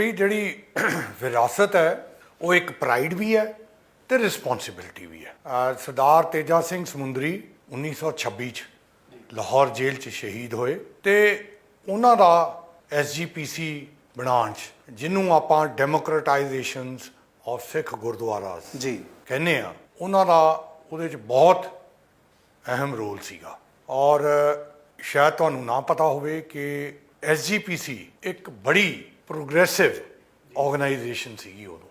ਇਹ ਜਿਹੜੀ ਵਿਰਾਸਤ ਹੈ ਉਹ ਇੱਕ ਪ੍ਰਾਈਡ ਵੀ ਹੈ ਤੇ ਰਿਸਪੌਂਸਿਬਿਲਟੀ ਵੀ ਹੈ। ਸਰਦਾਰ ਤੇਜਾ ਸਿੰਘ ਸਮੁੰਦਰੀ 1926 ਚ ਲਾਹੌਰ ਜੇਲ੍ਹ ਚ ਸ਼ਹੀਦ ਹੋਏ ਤੇ ਉਹਨਾਂ ਦਾ ਐਸਜੀਪੀਸੀ ਬਣਾਉਣ ਚ ਜਿਹਨੂੰ ਆਪਾਂ ਡੈਮੋਕ੍ਰੇਟਾਈਜੇਸ਼ਨਸ ਆਫ ਸਿੱਖ ਗੁਰਦੁਆਰਾਸ ਜੀ। ਕਹਿੰਦੇ ਆ ਉਹਨਾਂ ਦਾ ਉਹਦੇ ਚ ਬਹੁਤ ਅਹਿਮ ਰੋਲ ਸੀਗਾ। ਔਰ ਸ਼ਾਇਦ ਤੁਹਾਨੂੰ ਨਾ ਪਤਾ ਹੋਵੇ ਕਿ ਐਸਜੀਪੀਸੀ ਇੱਕ ਬੜੀ ਪ੍ਰੋਗਰੈਸਿਵ ਆਰਗੇਨਾਈਜੇਸ਼ਨ ਸੀਗੀ ਉਦੋਂ।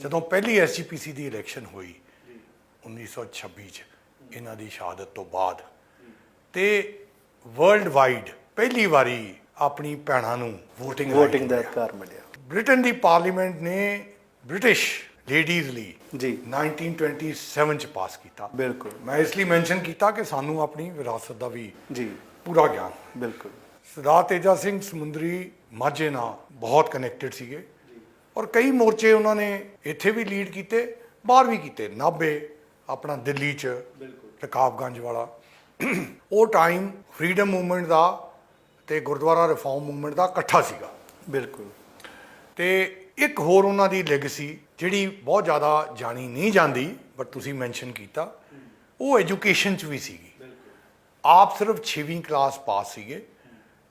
ਜਦੋਂ ਪਹਿਲੀ ਐਸਜੀਪੀਸੀ ਦੀ ਇਲੈਕਸ਼ਨ ਹੋਈ 1926 ਚ ਇਹਨਾਂ ਦੀ ਸ਼ਹਾਦਤ ਤੋਂ ਬਾਅਦ। ਤੇ ਵਰਲਡ ਵਾਈਡ ਪਹਿਲੀ ਵਾਰੀ ਆਪਣੀ ਭੈਣਾਂ ਨੂੰ VOTING VOTING ਦਾ ਅਧਿਕਾਰ ਮਿਲਿਆ। ਬ੍ਰਿਟਨ ਦੀ ਪਾਰਲੀਮੈਂਟ ਨੇ ਬ੍ਰਿਟਿਸ਼ ਲੇਡੀਜ਼ ਲਈ ਜੀ। 1927 ਚ ਪਾਸ ਕੀਤਾ। ਬਿਲਕੁਲ। ਮੈਂ ਇਸ ਲਈ ਮੈਂਸ਼ਨ ਕੀਤਾ ਕਿ ਸਾਨੂੰ ਆਪਣੀ ਵਿਰਾਸਤ ਦਾ ਵੀ ਜੀ। ਪੂਰਾ ਗਿਆਨ। ਬਿਲਕੁਲ। ਸਰਦਾਰ ਤੇਜਾ ਸਿੰਘ ਸਮੁੰਦਰੀ ਮਾਝੇ ਨਾਲ ਬਹੁਤ ਕਨੈਕਟਡ ਸੀਗੇ। ਔਰ ਕਈ ਮੋਰਚੇ ਉਹਨਾਂ ਨੇ ਇੱਥੇ ਵੀ ਲੀਡ ਕੀਤੇ ਬਾਹਰ ਵੀ ਕੀਤੇ। ਨਾਭੇ ਆਪਣਾ ਦਿੱਲੀ ਚ ਰਕਾਬਗੰਜ ਵਾਲਾ। ਉਹ ਟਾਈਮ ਫਰੀडम ਮੂਵਮੈਂਟ ਦਾ ਤੇ ਗੁਰਦੁਆਰਾ ਰਿਫਾਰਮ ਮੂਵਮੈਂਟ ਦਾ ਇਕੱਠਾ ਸੀਗਾ। ਬਿਲਕੁਲ। ਤੇ ਇੱਕ ਹੋਰ ਉਹਨਾਂ ਦੀ ਲੈਗੇਸੀ ਜਿਹੜੀ ਬਹੁਤ ਜ਼ਿਆਦਾ ਜਾਣੀ ਨਹੀਂ ਜਾਂਦੀ ਬਟ ਤੁਸੀਂ ਮੈਂਸ਼ਨ ਕੀਤਾ ਉਹ ਐਜੂਕੇਸ਼ਨ 'ਚ ਵੀ ਸੀਗੀ। ਆਪ ਸਿਰਫ 6ਵੀਂ ਕਲਾਸ ਪਾਸ ਸੀਗੇ।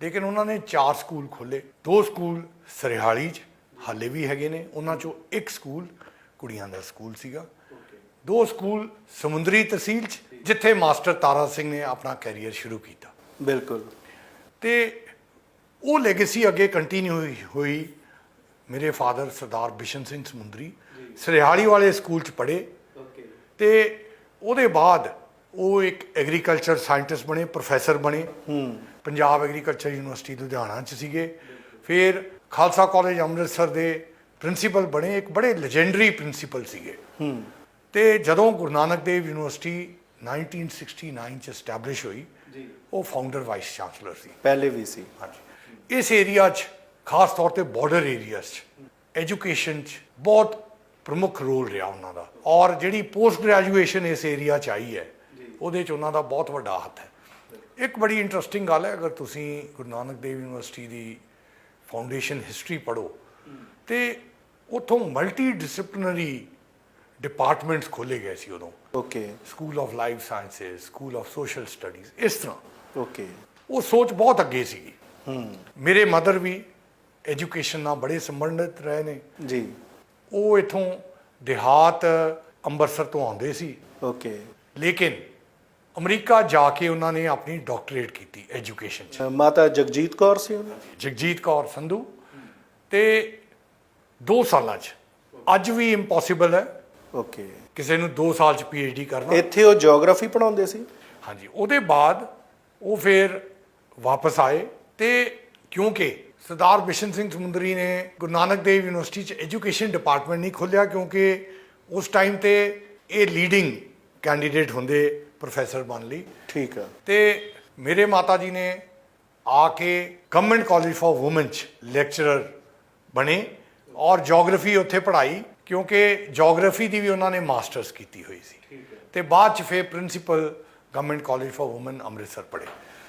ਲੇਕਿਨ ਉਹਨਾਂ ਨੇ ਚਾਰ ਸਕੂਲ ਖੋਲੇ ਦੋ ਸਕੂਲ ਸਰਿਹਾਲੀ 'ਚ ਹਾਲੇ ਵੀ ਹੈਗੇ ਨੇ। ਉਹਨਾਂ 'ਚੋਂ ਇੱਕ ਸਕੂਲ ਕੁੜੀਆਂ ਦਾ ਸਕੂਲ ਸੀਗਾ। ਦੋ ਸਕੂਲ ਸਮੁੰਦਰੀ ਤਹਿਸੀਲ 'ਚ ਜਿੱਥੇ ਮਾਸਟਰ ਤਾਰਾ ਸਿੰਘ ਨੇ ਆਪਣਾ ਕੈਰੀਅਰ ਸ਼ੁਰੂ ਕੀਤਾ। ਬਿਲਕੁਲ। ਤੇ ਉਹ ਲੈਗੇਸੀ ਅੱਗੇ ਕੰਟੀਨਿਊ ਹੋਈ ਮੇਰੇ ਫਾਦਰ ਸਰਦਾਰ ਬਿਸ਼ਨ ਸਿੰਘ ਸਮੁੰਦਰੀ ਸਰਿਆਲੀ ਵਾਲੇ ਸਕੂਲ ਚ ਪੜ੍ਹੇ। ਤੇ ਉਹਦੇ ਬਾਅਦ ਉਹ ਇੱਕ ਐਗਰੀਕਲਚਰ ਸਾਇੰਟਿਸਟ ਬਣੇ ਪ੍ਰੋਫੈਸਰ ਬਣੇ। ਪੰਜਾਬ ਐਗਰੀਕਲਚਰ ਯੂਨੀਵਰਸਿਟੀ ਲੁਧਿਆਣਾ ਚ ਸੀਗੇ। ਫਿਰ ਖਾਲਸਾ ਕਾਲਜ ਅੰਮ੍ਰਿਤਸਰ ਦੇ ਪ੍ਰਿੰਸੀਪਲ ਬਣੇ ਇੱਕ ਬੜੇ ਲੈਜੈਂਡਰੀ ਪ੍ਰਿੰਸੀਪਲ ਸੀਗੇ। ਤੇ ਜਦੋਂ ਗੁਰੂ ਨਾਨਕ ਦੇਵ ਯੂਨੀਵਰਸਿਟੀ 1969 ਚ ਸਟੈਬਲਿਸ਼ ਹੋਈ ਜੀ। ਉਹ ਫਾਊਂਡਰ ਵਾਈਸ ਚਾਂਸਲਰ ਸੀ। ਪਹਿਲੇ ਵੀ ਸੀ। ਹਾਂਜੀ। ਇਸ ਏਰੀਆ 'ਚ ਖਾਸ ਤੌਰ ਤੇ ਬਾਰਡਰ ਏਰੀਆਸ 'ਚ ਐਜੂਕੇਸ਼ਨ 'ਚ ਬਹੁਤ ਪ੍ਰਮੁੱਖ ਰੋਲ ਰਿਹਾ ਉਹਨਾਂ ਦਾ। ਔਰ ਜਿਹੜੀ ਪੋਸਟ ਗ੍ਰੈਜੂਏਸ਼ਨ ਇਸ ਏਰੀਆ 'ਚ ਆਈ ਹੈ ਉਹਦੇ 'ਚ ਉਹਨਾਂ ਦਾ ਬਹੁਤ ਵੱਡਾ ਹੱਥ ਹੈ। ਇੱਕ ਬੜੀ ਇੰਟਰਸਟਿੰਗ ਗੱਲ ਹੈ ਅਗਰ ਤੁਸੀਂ ਗੁਰੂ ਨਾਨਕ ਦੇਵ ਯੂਨੀਵਰਸਿਟੀ ਦੀ ਫਾਊਂਡੇਸ਼ਨ ਹਿਸਟਰੀ ਪੜ੍ਹੋ ਤੇ ਉੱਥੋਂ ਮਲਟੀ ਡਿਸਪਲਿਨਰੀ ਡਿਪਾਰਟਮੈਂਟਸ ਖੋਲੇ ਗਏ ਸੀ ਉਦੋਂ। Okay school of life sciences school of social studies ਇਸ ਤਰ੍ਹਾਂ। ਓਕੇ ਉਹ ਸੋਚ ਬਹੁਤ ਅੱਗੇ ਸੀਗੀ। ਮੇਰੇ ਮਦਰ ਵੀ ਐਜੂਕੇਸ਼ਨ ਨਾਲ ਬੜੇ ਸੰਬੰਧਿਤ ਰਹੇ ਨੇ। ਜੀ। ਉਹ ਇਥੋਂ ਦਿਹਾਤ ਅੰਮ੍ਰਿਤਸਰ ਤੋਂ ਆਉਂਦੇ ਸੀ। ਓਕੇ ਲੇਕਿਨ ਅਮਰੀਕਾ ਜਾ ਕੇ ਉਹਨਾਂ ਨੇ ਆਪਣੀ ਡਾਕਟਰੇਟ ਕੀਤੀ ਐਜੂਕੇਸ਼ਨ 'ਚ। ਮਾਤਾ ਜਗਜੀਤ ਕੌਰ ਸੀ ਉਹਨਾਂ ਦੀ? ਜਗਜੀਤ ਕੌਰ ਸੰਧੂ। ਤੇ 2 ਸਾਲਾਂ 'ਚ। ਅੱਜ ਵੀ ਇੰਪੋਸੀਬਲ ਹੈ। ਓਕੇ। ਕਿਸੇ ਨੂੰ 2 ਸਾਲ 'ਚ ਡੀ ਕਰਨਾ। ਇੱਥੇ ਉਹ ਜੀਓਗ੍ਰਾਫੀ ਪੜਾਉਂਦੇ ਸੀ? ਹਾਂਜੀ ਉਹਦੇ ਬਾਅਦ ਉਹ ਫਿਰ ਵਾਪਸ ਆਏ। ਤੇ ਕਿਉਂਕਿ ਸਰਦਾਰ ਬਿਸ਼ਨ ਸਿੰਘ ਸਮੁੰਦਰੀ ਨੇ ਗੁਰੂ ਨਾਨਕ ਦੇਵ ਯੂਨੀਵਰਸਿਟੀ ਚ ਐਜੂਕੇਸ਼ਨ ਡਿਪਾਰਟਮੈਂਟ ਨਹੀਂ ਖੋਲ੍ਹਿਆ ਕਿਉਂਕਿ ਉਸ ਟਾਈਮ ਤੇ ਇਹ ਲੀਡਿੰਗ ਕੈਂਡੀਡੇਟ ਹੁੰਦੇ ਪ੍ਰੋਫੈਸਰ ਬਣ ਲਈ। ਠੀਕ ਆ। ਤੇ ਮੇਰੇ ਮਾਤਾ ਜੀ ਨੇ ਆ ਕੇ ਗਵਰਨਮੈਂਟ ਕਾਲਜ ਫਾਰ ਔਮਨ ਚ ਲੈਕਚਰਰ ਬਣੇ ਔਰ ਜੀਓਗ੍ਰਾਫੀ ਉੱਥੇ ਪੜ੍ਹਾਈ ਕਿਉਂਕਿ ਜੀਓਗ੍ਰਾਫੀ ਦੀ ਵੀ ਉਹਨਾਂ ਨੇ ਮਾਸਟਰਸ ਕੀਤੀ ਹੋਈ ਸੀ। ਤੇ ਬਾਅਦ ਚ ਫਿਰ principal government college for women Amritsar ਪੜ੍ਹੇ।